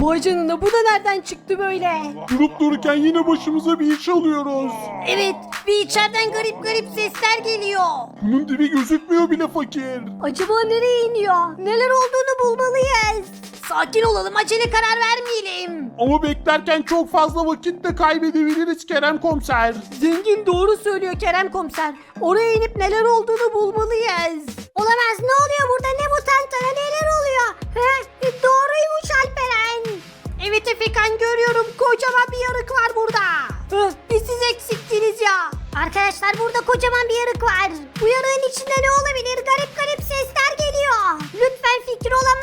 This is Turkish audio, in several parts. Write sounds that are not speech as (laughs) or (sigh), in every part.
Vay canına bu da nereden çıktı böyle? Durup dururken yine başımıza bir iş alıyoruz. Evet bir içeriden garip garip sesler geliyor. Bunun dibi gözükmüyor bile fakir. Acaba nereye iniyor? Neler olduğunu bulmalıyız. Sakin olalım acele karar vermeyelim. Ama beklerken çok fazla vakit de kaybedebiliriz Kerem komiser. Zengin doğru söylüyor Kerem komiser. Oraya inip neler olduğunu bulmalıyız. Olamaz ne oluyor burada ne bu tantana neler oluyor? He, doğruymuş Alperen. Evet Efekan görüyorum kocaman bir yarık var burada. Hı, bir siz eksiktiniz ya. Arkadaşlar burada kocaman bir yarık var. Bu yarığın içinde ne olabilir? Garip garip sesler geliyor. Lütfen fikri olan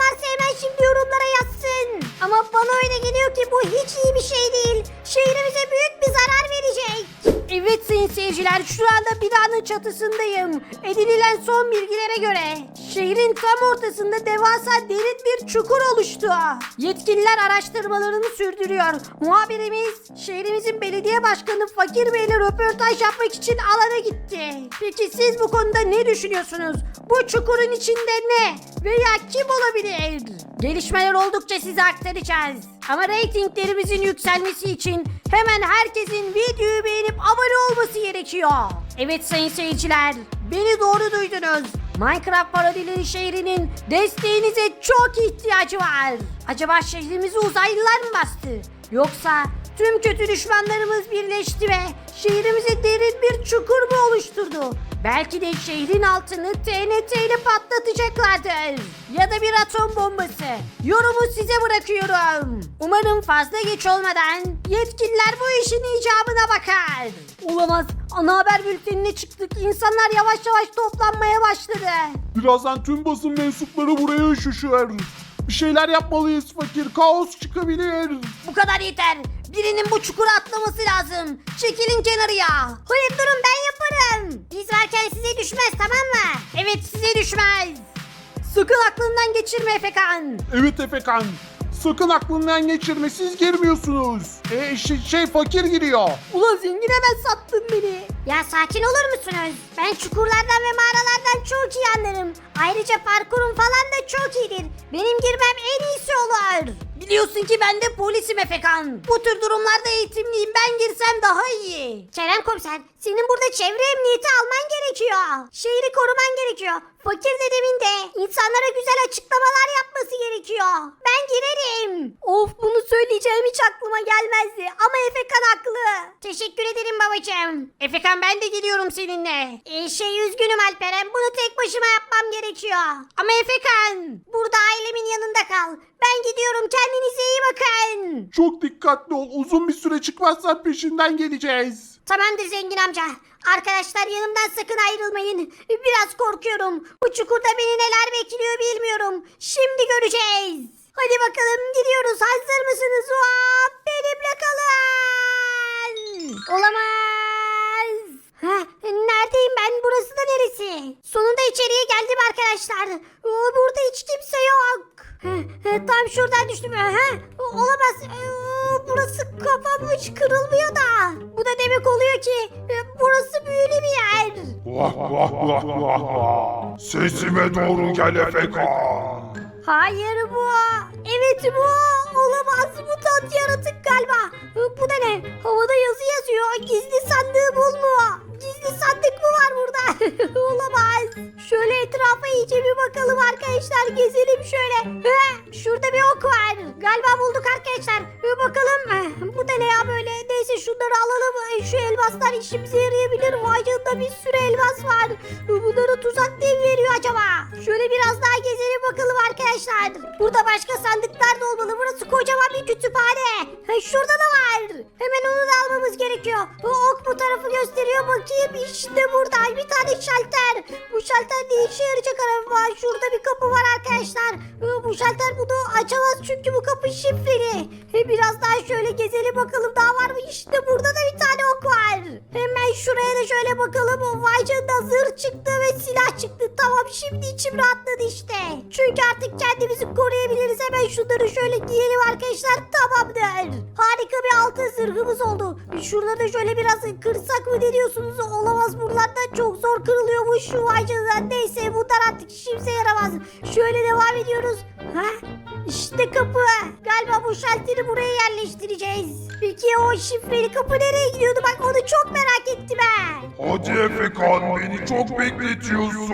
Ama bana öyle geliyor ki bu hiç iyi bir şey değil. Şehrimize büyük bir zarar verecek. Evet sayın seyirciler şu anda binanın çatısındayım. Edinilen son bilgilere göre şehrin tam ortasında devasa derin bir çukur oluştu. Yetkililer araştırmalarını sürdürüyor. Muhabirimiz şehrimizin belediye başkanı Fakir Bey ile röportaj yapmak için alana gitti. Peki siz bu konuda ne düşünüyorsunuz? Bu çukurun içinde ne veya kim olabilir? Gelişmeler oldukça size aktaracağız. Ama reytinglerimizin yükselmesi için hemen herkesin videoyu beğenip abone olması gerekiyor. Evet sayın seyirciler, beni doğru duydunuz. Minecraft parodileri şehrinin desteğinize çok ihtiyacı var. Acaba şehrimizi uzaylılar mı bastı? Yoksa tüm kötü düşmanlarımız birleşti ve şehrimize derin bir çukur mu oluşturdu? Belki de şehrin altını TNT ile patlatacaklardır. Ya da bir atom bombası. Yorumu size bırakıyorum. Umarım fazla geç olmadan yetkililer bu işin icabına bakar. Olamaz. Ana haber bültenine çıktık. İnsanlar yavaş yavaş toplanmaya başladı. Birazdan tüm basın mensupları buraya üşüşür. Bir şeyler yapmalıyız fakir. Kaos çıkabilir. Bu kadar yeter. Birinin bu çukura atlaması lazım. Çekilin kenarıya. Hayır durun ben yaparım. Biz varken size düşmez tamam mı? Evet size düşmez. Sakın aklından geçirme Efekan. Evet Efekan. Sakın aklından geçirme siz girmiyorsunuz. E, şey, şey fakir giriyor. Ulan zengin hemen sattın beni. Ya sakin olur musunuz? Ben çukurlardan ve mağaralardan çok iyi anlarım. Ayrıca parkurum falan da çok iyidir. Benim girmem en iyisi olur. Biliyorsun ki ben de polisim Efekan. Bu tür durumlarda eğitimliyim. Ben girsem daha iyi. Kerem komiser, senin burada çevre emniyeti alman gerekiyor. Şehri koruman gerekiyor. Fakir dedemin de insanlara güzel açıklamalar yapması gerekiyor. Ben girerim. Of bunu söyleyeceğim hiç aklıma gelmezdi. Ama Efekan haklı. Teşekkür ederim babacığım. Efekan ben de geliyorum seninle. Ee, şey üzgünüm Alperen. Bunu tek başıma yapmam gerekiyor. Ama Efekan burada ailemin yanında kal. Ben gidiyorum kendinize iyi bakın. Çok dikkatli ol. Uzun bir süre çıkmazsan peşinden geleceğiz. Tamamdır zengin amca. Arkadaşlar yanımdan sakın ayrılmayın. Biraz korkuyorum. Bu çukurda beni neler bekliyor bilmiyorum. Şimdi göreceğiz. Hadi bakalım gidiyoruz. Hazır mısınız? Hop, benimle kalın. Olamaz. Heh, neredeyim ben? Burası da neresi? Sonunda içeriye geldim arkadaşlar. Oo, Burada hiç kimse yok. Heh, Tam şuradan düştüm. Heh, Olamaz. Ee, Burası kapanmış, kırılmıyor da. Bu da demek oluyor ki e, burası büyülü bir yer. Vah vah vah vah vah. Sesime doğru gel Efekan. Hayır bu. Evet bu. Olamaz. Mutant yaratık galiba. Bu da ne? Havada yazı yazıyor. Gizli sandığı bul mu? Gizli mı var burada? (laughs) Olamaz. Şöyle etrafa iyice bir bakalım arkadaşlar. Gezelim şöyle. Şurada bir ok var. Galiba bulduk arkadaşlar. Bakalım. Bu da ne ya böyle? Neyse şunları alalım. Eh, Şu elmaslar işimize yarayabilir. Vay canına bir sürü elmas var. Bunları tuzak diye veriyor acaba? Şöyle biraz daha gezelim bakalım arkadaşlar. Burada başka sandıklar da olmalı. İşte burada bir tane şalter. Bu şalter ne işe yarayacak araba? Şurada bir kapı var arkadaşlar. Ee, Bu şalter bunu açamaz çünkü bu kapı şifreli. Biraz daha şöyle gezelim bakalım daha var mı? İşte burada da şuraya da şöyle bakalım. Vay canına zırh çıktı ve silah çıktı. Tamam şimdi içim rahatladı işte. Çünkü artık kendimizi koruyabiliriz. Hemen şunları şöyle giyelim arkadaşlar. Tamamdır. Harika bir altın zırhımız oldu. Şurada da şöyle biraz kırsak mı ne diyorsunuz? Olamaz buralardan çok zor kırılıyormuş. Vay canına neyse bunlar artık işimize yaramaz. Şöyle devam ediyoruz. Ha? İşte kapı. Galiba bu şalteri buraya yerleştireceğiz. Peki o şifreli kapı nereye gidiyordu? Bak onu çok merak ettim ben. Hadi Efekan beni çok bekletiyorsun.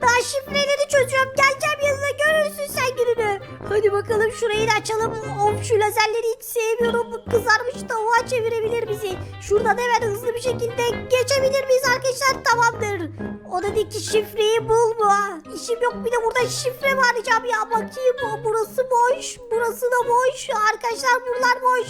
Daha şifreleri çözüyorum. Geleceğim yanına görürsün sen gününü. Hadi bakalım şurayı da açalım. Of şu lazerleri hiç sevmiyorum. Bu Kızarmış tavuğa çevirebilir bizi. Şuradan hemen hızlı bir şekilde geçebilir miyiz arkadaşlar? Tamamdır. Odadaki şifreyi bulma. İşim yok bir de burada şifre mi arayacağım ya. Bakayım o burası boş. Burası da boş. Arkadaşlar buralar boş.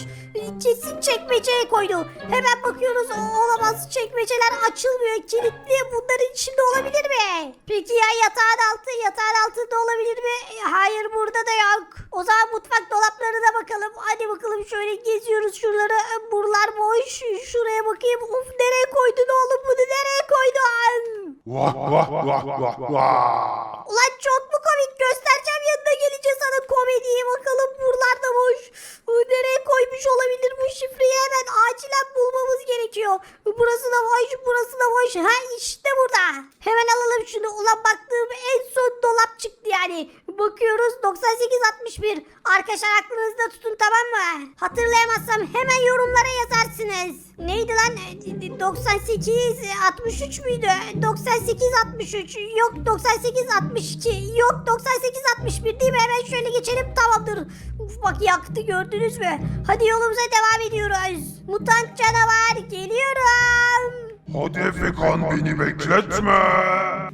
Kesin çekmeceye koydu. Hemen bakıyoruz. Olamaz. Çekmeceler açılmıyor. Kilitli. Bunların içinde olabilir mi? Peki ya yatağın altı? Yatağın altında olabilir mi? E, Hayır burada da yok. O zaman mutfak dolaplarına bakalım. Hadi bakalım şöyle geziyoruz şuraları. E, Buralar boş. Şuraya bakayım. Of nereye koydun oğlum bunu? Nereye koydun? Vah vah vah vah vah. Ulan çok mu komik göstereceğim yanına gelince sana komediyi bakalım buralarda boş. Bu Nereye koymuş olabilir bu şifreyi hemen acilen bulmamız gerekiyor. Burası da boş burası da boş. Ha işte burada. Hemen alalım şunu. Ulan baktığım en son dolap çıktı yani. Bakıyoruz 9861. Arkadaşlar aklınızda tutun tamam mı? Hatırlayamazsam hemen yorumlara yazarsınız. Neydi lan? 98 63 müydü? 98 63 yok 98 62 yok 98 61 değil mi? Hemen şöyle geçelim tamamdır. Uf bak yaktı gördünüz mü? Hadi yolumuza devam ediyoruz. Mutant canavar geliyorum. Hadi Efekan beni bekletme.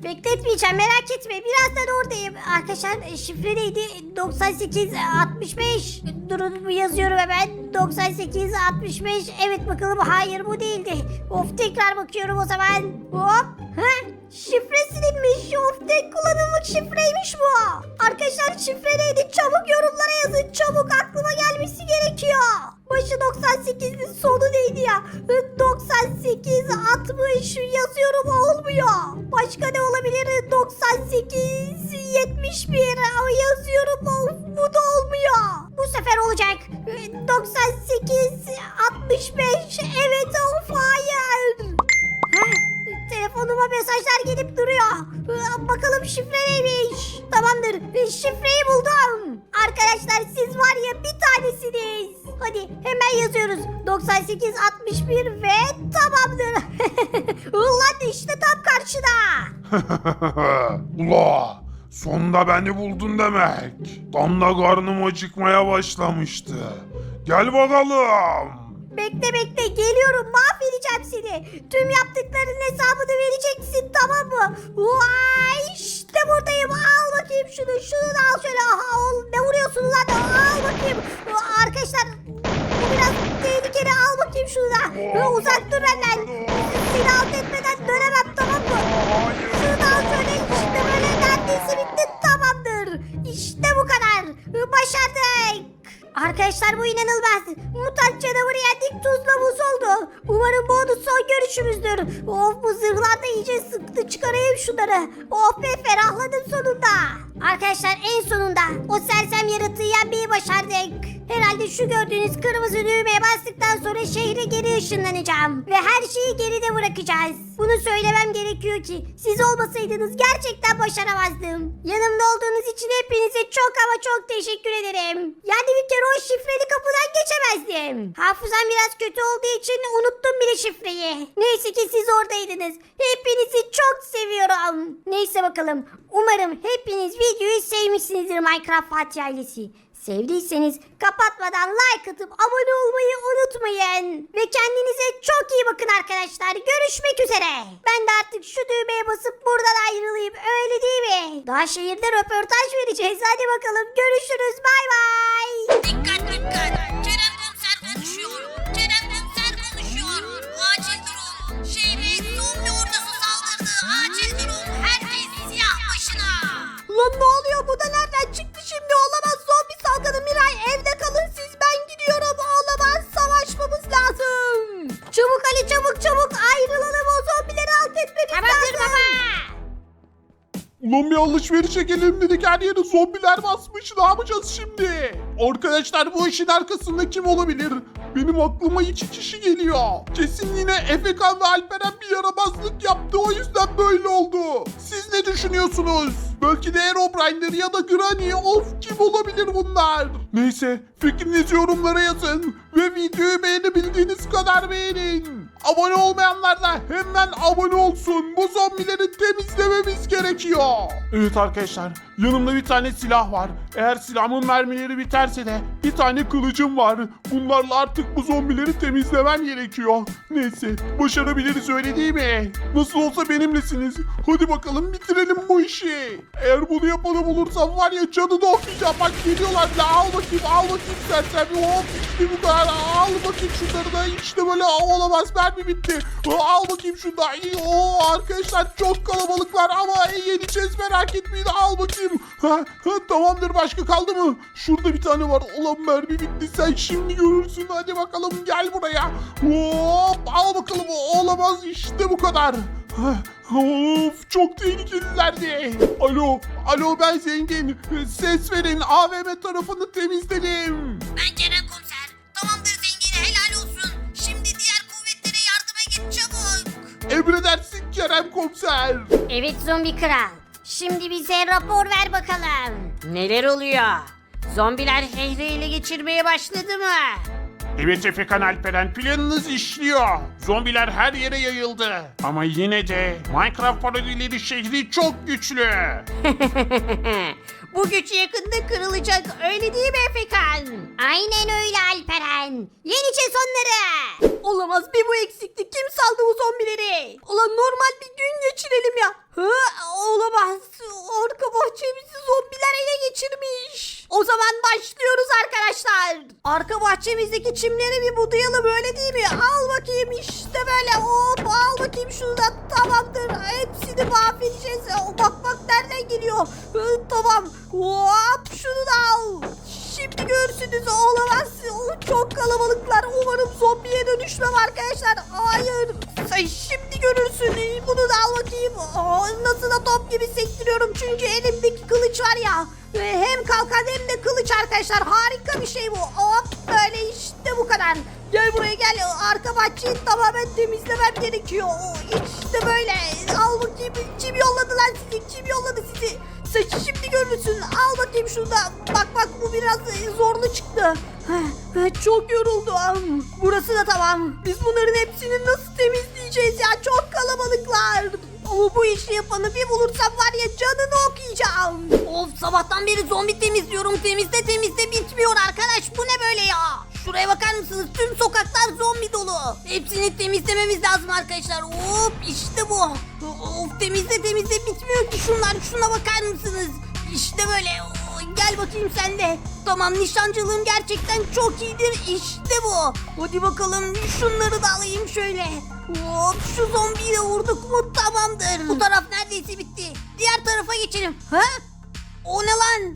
Bekletmeyeceğim merak etme birazdan oradayım. Arkadaşlar e, şifre neydi? 98 65. Durun yazıyorum hemen. 98 65. Evet bakalım hayır bu değildi. Of tekrar bakıyorum o zaman. Hop. Ha? Şifre silinmiş. Of tek kullanımlık şifreymiş bu. Arkadaşlar şifre neydi? Çabuk yorumlara yazın. Çabuk aklıma gelmesi gerekiyor. Başı 98'in sonu neydi ya? 98 60 yazıyorum olmuyor. Başka ne olabilir? 98 71 ama yazıyorum of, bu da olmuyor. Bu sefer olacak. 98 65 evet of hayır. Mesajlar gelip duruyor. Bakalım şifre neymiş? Tamamdır. Şifreyi buldum. Arkadaşlar siz var ya bir tanesiniz. Hadi hemen yazıyoruz. 98 61 ve tamamdır. (laughs) Ulan işte tam karşıda. (laughs) Ula sonunda beni buldun demek. Tam da karnım acıkmaya başlamıştı. Gel bakalım. Bekle bekle geliyorum mahvedeceğim seni. Tüm yaptıklarının hesabını mı? Vay işte buradayım al bakayım şunu şunu da al şöyle. Aha, ol, ne vuruyorsun lan al bakayım. Arkadaşlar bu biraz tehlikeli al bakayım şunu da. Uzak dur benden. Seni alt etmeden dönemem tamam mı? Şunu da al şöyle işte böyle neredeyse bitti tamamdır. İşte bu kadar. Başardık. Arkadaşlar bu inanılmaz. Mutant canavarı yendik tuzla buz oldu. Umarım bu onun son görüşümüzdür. Of bu zırhlar da iyice sıktı çıkarayım şunları. Of be ferahladım sonunda. Arkadaşlar en sonunda o sersem yaratığı yenmeyi başardık. Herhalde şu gördüğünüz kırmızı düğmeye bastıktan sonra şehre geri ışınlanacağım. Ve her şeyi geride bırakacağız. Bunu söylemem gerekiyor ki siz olmasaydınız gerçekten başaramazdım. Yanımda olduğunuz için hepinize çok ama çok teşekkür ederim. Yani bir kere o şifreli kapıdan geçemezdim. Hafızam biraz kötü olduğu için unuttum bile şifreyi. Neyse ki siz oradaydınız. Hepinizi çok seviyorum. Neyse bakalım. Umarım hepiniz videoyu sevmişsinizdir Minecraft Fatih ailesi. Sevdiyseniz kapatmadan like atıp abone olmayı unutmayın. Ve kendinize çok iyi bakın arkadaşlar. Görüşmek üzere. Ben de artık şu düğmeye basıp buradan ayrılayım. Öyle değil mi? Daha şehirde röportaj vereceğiz. Hadi bakalım görüşürüz. Bay bay. Dikkat dikkat! Kerem komiser konuşuyor. Kerem komiser konuşuyor. Acil durum. Şehre zombi ordusu saldırdı. Acil durum. Herkes siyah başına. Lan ne oluyor? Bu da nereden Çabuk ayrılalım o zombileri alt etmemiz Tamamdır lazım. baba. Ulan bir alışverişe gelelim dedik her yere zombiler basmış ne yapacağız şimdi? Arkadaşlar bu işin arkasında kim olabilir? Benim aklıma iki kişi geliyor. Kesin yine Efekan ve Alperen bir yaramazlık yaptı o yüzden böyle oldu. Siz ne düşünüyorsunuz? Belki de Aerobrine'leri ya da Granny of kim olabilir bunlar? Neyse fikrinizi yorumlara yazın ve videoyu beğenebildiğiniz kadar beğenin. Abone olmayanlar da hemen abone olsun. Bu zombileri temizlememiz gerekiyor. Evet arkadaşlar yanımda bir tane silah var. Eğer silahımın mermileri biterse de bir tane kılıcım var. Bunlarla artık bu zombileri temizlemem gerekiyor. Neyse başarabiliriz öyle değil mi? Nasıl olsa benimlesiniz. Hadi bakalım bitirelim bu işi. Eğer bunu yapanı bulursam var ya canını okuyacağım. Bak geliyorlar bile al bakayım al bakayım sen sen. Hop işte bu kadar al bakayım şunları da işte böyle olamaz mermi bitti. Al bakayım şunu da. Oo, arkadaşlar çok kalabalıklar ama yeneceğiz merak etmeyin al bakayım. Ha, tamamdır başka kaldı mı? Şurada bir tane var. Ulan mermi bitti sen şimdi görürsün. Hadi bakalım gel buraya. Hop al bakalım olamaz işte bu kadar. Of çok tehlikelilerdi. Alo, alo ben zengin. Ses verin AVM tarafını temizledim. Ben Kerem Komiser. Tamamdır zengin helal olsun. Şimdi diğer kuvvetlere yardıma git çabuk. Emredersin Kerem komiser. Evet zombi kral. Şimdi bize rapor ver bakalım. Neler oluyor? Zombiler şehri ele geçirmeye başladı mı? Evet Efekan Alperen planınız işliyor. Zombiler her yere yayıldı. Ama yine de Minecraft parodileri şehri çok güçlü. (laughs) Bu güç yakında kırılacak öyle değil mi Efekan? Aynen öyle Alperen. Yeneceğiz onları. Olamaz bir bu eksikti. Kim saldı bu zombileri? Ulan normal bir gün geçirelim ya. Hı, olamaz. Arka bahçemizi zombiler ele geçirmiş. O zaman başlıyoruz arkadaşlar. Arka bahçemizdeki çimleri bir budayalım öyle değil mi? Al bakayım işte böyle hop al bakayım şunu da tamamdır. Hepsini mahvedeceğiz. Bak bak nereden geliyor. Hı, tamam hop şunu da al. Şimdi görürsünüz olamaz. Çok kalabalıklar. Umarım zombiye dönüşmem arkadaşlar. Hayır. Şimdi görürsün. Bunu da al bakayım. Nasıl da top gibi sektiriyorum. Çünkü elimdeki kılıç var ya. Hem kalkan hem de kılıç arkadaşlar. Harika bir şey bu. Hop böyle işte bu kadar. Gel buraya gel. Arka bahçeyi tamamen temizlemem gerekiyor. İşte böyle. Al bakayım. Kim yolladı lan sizi? Kim yolladı sizi? Sen şimdi görürsün. Al bakayım şunu da. Bak bak bu biraz e, zorlu çıktı. Çok yoruldum. Burası da tamam. Biz bunların hepsini nasıl temizleyeceğiz ya? Çok kalabalıklar. Ama bu işi yapanı bir bulursam var ya canını okuyacağım. Of sabahtan beri zombi temizliyorum. Temizle temizle Hepsini temizlememiz lazım arkadaşlar. Hop işte bu. Of temizle temizle bitmiyor ki şunlar. Şuna bakar mısınız? İşte böyle. Gel bakayım sen de. Tamam nişancılığım gerçekten çok iyidir. İşte bu. Hadi bakalım şunları da alayım şöyle. Hop şu zombiyi de vurduk mu tamamdır. Bu taraf neredeyse bitti. Diğer tarafa geçelim. Ha? O ne lan?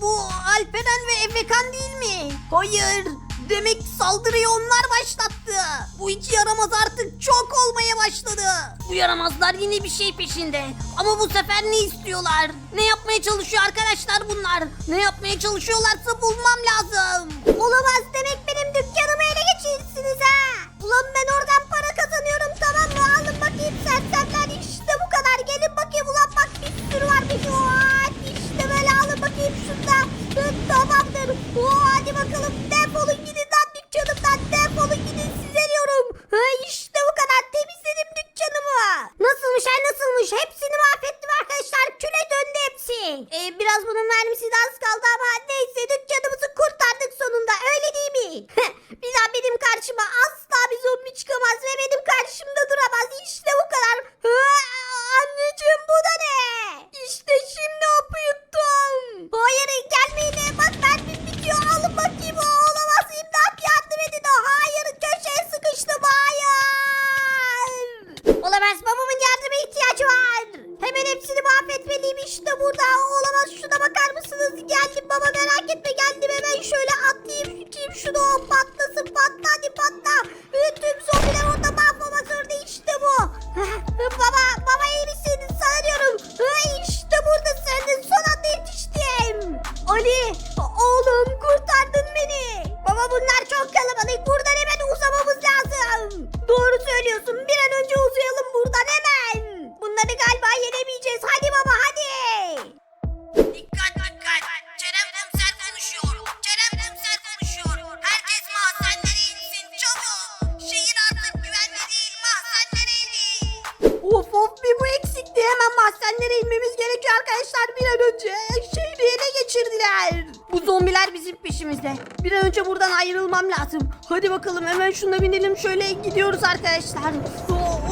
Bu Alperen ve Efekan değil mi? Hayır. Demek saldırıyı onlar başlattı. Bu iki yaramaz artık çok olmaya başladı. Bu yaramazlar yine bir şey peşinde. Ama bu sefer ne istiyorlar? Ne yapmaya çalışıyor arkadaşlar bunlar? Ne yapmaya çalışıyorlarsa bulmam lazım. Olamaz demek benim dükkanımı ele geçirirsiniz ha. Ulan ben oradan para kazanıyorum tamam mı? Alın bakayım sersemler işte bu kadar. Gelin bakayım ulan bak bir sürü var bir Hop, İşte böyle alın bakayım şunda. Tamamdır. Oo, hadi bakalım defolun gidin lan dükkanımdan. Defolun gidin size diyorum. Ha, işte bu kadar temizledim dükkanımı. Nasılmış ha nasılmış? Hepsini mahvettim arkadaşlar. Küle hepsi. Ee, biraz bunun mermisi de az kaldı ama neyse dükkanımızı kurtardık sonunda öyle değil mi? bir daha benim karşıma asla bir zombi çıkamaz ve benim karşımda duramaz. İşte bu kadar. Anneciğim bu da ne? İşte şimdi hapı yuttum. Hayır gelmeyin. Bak mermim bitiyor. Alın bakayım. O olamaz. İmdat yardım edin. Hayır köşeye sıkıştım. Hayır. Olamaz babamın yardıma ihtiyacı var. Hemen hepsini mahvetmeliyim işte burada. Olamaz şuna bakar mısınız? Geldim baba merak etme geldim hemen şöyle atlayayım tutayım şunu o patlasın patla mahzenlere inmemiz gerekiyor arkadaşlar bir an önce. Şehri ele geçirdiler. Bu zombiler bizim peşimizde. Bir an önce buradan ayrılmam lazım. Hadi bakalım hemen şuna binelim şöyle gidiyoruz arkadaşlar.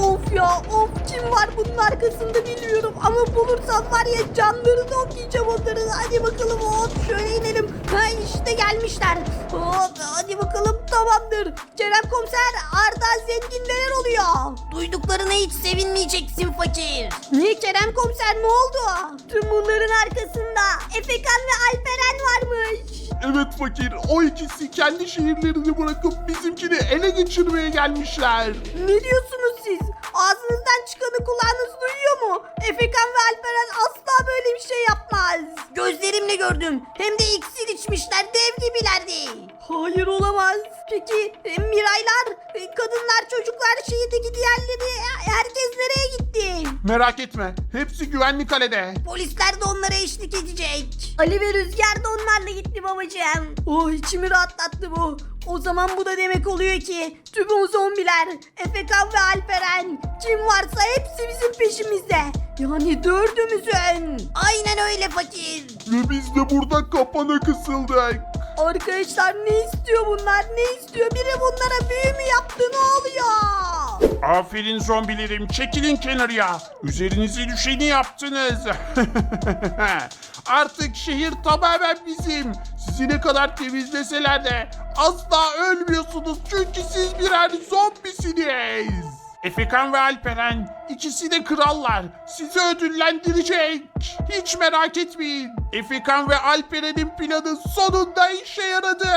Of ya of kim var bunun arkasında bilmiyorum ama bulursam var ya canlarını okuyacağım onların. Hadi bakalım hop şöyle inelim. Ha işte gelmişler. Hop hadi bakalım tamamdır. Kerem komiser Arda zengin neler oluyor? Duyduklarına hiç sevinmeyeceksin fakir. Niye Kerem komiser ne oldu? Tüm bunların arkasında Efekan ve Alperen varmış. Evet fakir o ikisi kendi şehirlerini bırakıp bizimkini ele geçirmeye gelmişler. Ne diyorsunuz siz? Ağzınızdan çıkanı kulağınız duyuyor mu? Efekan ve Alperen asla böyle bir şey yapmaz. Gözlerimle gördüm. Hem de iksir içmişler dev gibilerdi. Hayır olamaz. Peki e, Miraylar, e, kadınlar, çocuklar, şehirdeki diğerleri e, herkes nereye gitti? Merak etme hepsi güvenli kalede. Polisler de onlara eşlik edecek. Ali ve Rüzgar da onlarla gitti babacığım. Oh içimi rahatlattı bu. O zaman bu da demek oluyor ki tüm o zombiler, Efekan ve Alperen kim varsa hepsi bizim peşimizde. Yani dördümüzün. Aynen öyle fakir. Ve biz de burada kapana kısıldık. Arkadaşlar ne istiyor bunlar? Ne istiyor? Biri bunlara büyü mü yaptı? Ne oluyor? Aferin zombilerim çekilin kenarıya. Üzerinize düşeni yaptınız. (laughs) Artık şehir tamamen bizim. Sizi ne kadar temizleseler de asla ölmüyorsunuz çünkü siz birer zombisiniz. Efekan ve Alperen ikisi de krallar. Sizi ödüllendirecek. Hiç merak etmeyin. Efekan ve Alperen'in planı sonunda işe yaradı.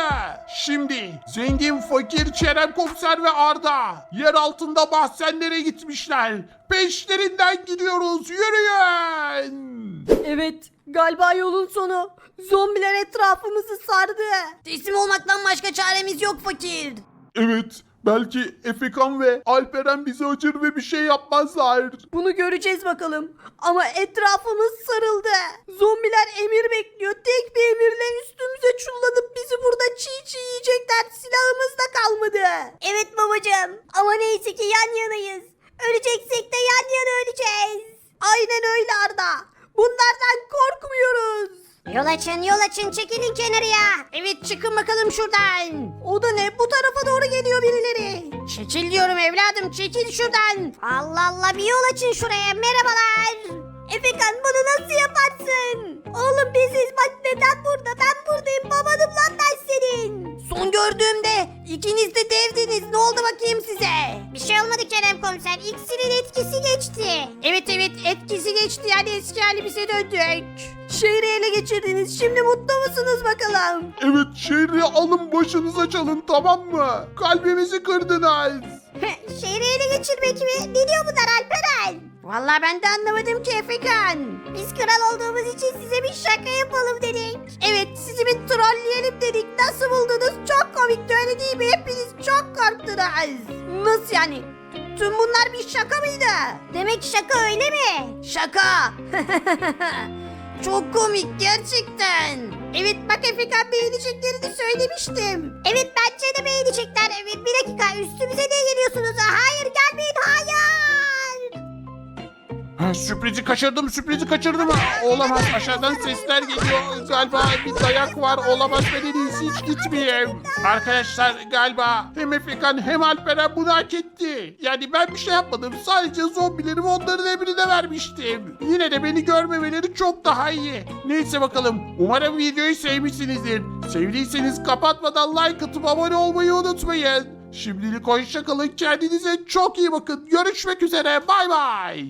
Şimdi zengin, fakir, Kerem Komiser ve Arda yer altında mahzenlere gitmişler. Peşlerinden gidiyoruz. Yürüyün. Evet galiba yolun sonu. Zombiler etrafımızı sardı. Teslim olmaktan başka çaremiz yok fakir. Evet, belki Efekan ve Alperen bizi acır ve bir şey yapmazlar. Bunu göreceğiz bakalım. Ama etrafımız sarıldı. Zombiler emir bekliyor. Tek bir emirle üstümüze çullanıp bizi burada çiğ çiğ yiyecekler. Silahımız da kalmadı. Evet babacığım. Ama neyse ki yan yanayız. Öleceksek de yan yana öleceğiz. Aynen öyle Arda. Bunlardan korkmuyoruz. Yol açın yol açın çekilin kenarıya. Evet çıkın bakalım şuradan. O da ne? Bu tarafa doğru geliyor birileri. Çekil diyorum evladım çekil şuradan. Allah Allah bir yol açın şuraya merhabalar. Efekan bunu nasıl yaparsın? Oğlum biziz bak neden burada? Ben buradayım babanım lan ben senin. Son gördüğümde ikiniz de devdiniz ne oldu bakayım size? Bir şey olmadı Kerem komiser. İksirin etkisi geçti. Evet evet etkisi geçti yani eski halimize döndük. Şehri ele geçirdiniz. Şimdi mutlu musunuz bakalım? Evet, şehri alın başınıza çalın tamam mı? Kalbimizi kırdınız. Şehri ele geçirmek mi? Ne diyor bunlar Alperen? Vallahi ben de anlamadım ki Efekan. Biz kral olduğumuz için size bir şaka yapalım dedik. Evet sizi bir trolleyelim dedik. Nasıl buldunuz? Çok komikti öyle değil mi? Hepiniz çok korktunuz. Nasıl yani? Tüm bunlar bir şaka mıydı? Demek şaka öyle mi? Şaka. (laughs) çok komik gerçekten. Evet bak Efekan beğeneceklerini söylemiştim. Evet bence de beğenecekler. Evet bir dakika üstümüze niye geliyorsunuz? Hayır sürprizi kaçırdım, sürprizi kaçırdım. Olamaz, aşağıdan sesler geliyor. Galiba bir dayak var, olamaz. Ben en iyisi hiç gitmeyeyim. Arkadaşlar galiba hem Efekan hem Alperen bunu hak etti. Yani ben bir şey yapmadım. Sadece zombilerimi onların emrine vermiştim. Yine de beni görmemeleri çok daha iyi. Neyse bakalım. Umarım videoyu sevmişsinizdir. Sevdiyseniz kapatmadan like atıp abone olmayı unutmayın. Şimdilik hoşça kalın. Kendinize çok iyi bakın. Görüşmek üzere. Bay bay.